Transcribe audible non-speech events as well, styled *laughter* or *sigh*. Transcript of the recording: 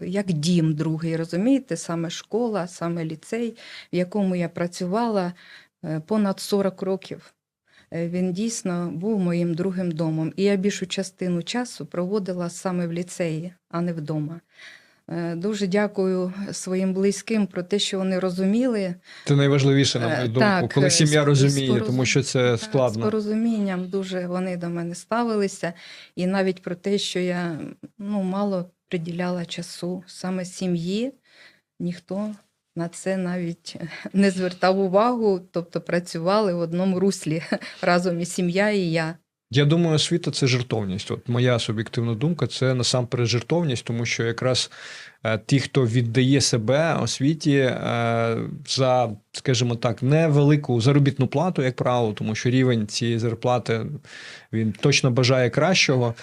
як дім другий, розумієте, саме школа, саме ліцей, в якому я працювала е, понад 40 років. Е, Він дійсно був моїм другим домом. І я більшу частину часу проводила саме в ліцеї, а не вдома. Е, Дуже дякую своїм близьким про те, що вони розуміли. Це найважливіше, на Е, мою думку, так, коли е, сім'я розуміє, тому що це Так, З складно. порозумінням дуже вони до мене ставилися. І навіть про те, що я ну, мало приділяла часу саме сім'ї, ніхто на це навіть не звертав увагу, тобто працювали в одному руслі *laughs* разом і сім'я, і я. Я думаю, освіта це жертовність. От моя суб'єктивна думка, це насамперед жертовність, тому що якраз е, ті, хто віддає себе освіті е, за, скажімо так, невелику заробітну плату, як правило, тому що рівень цієї зарплати він точно бажає кращого.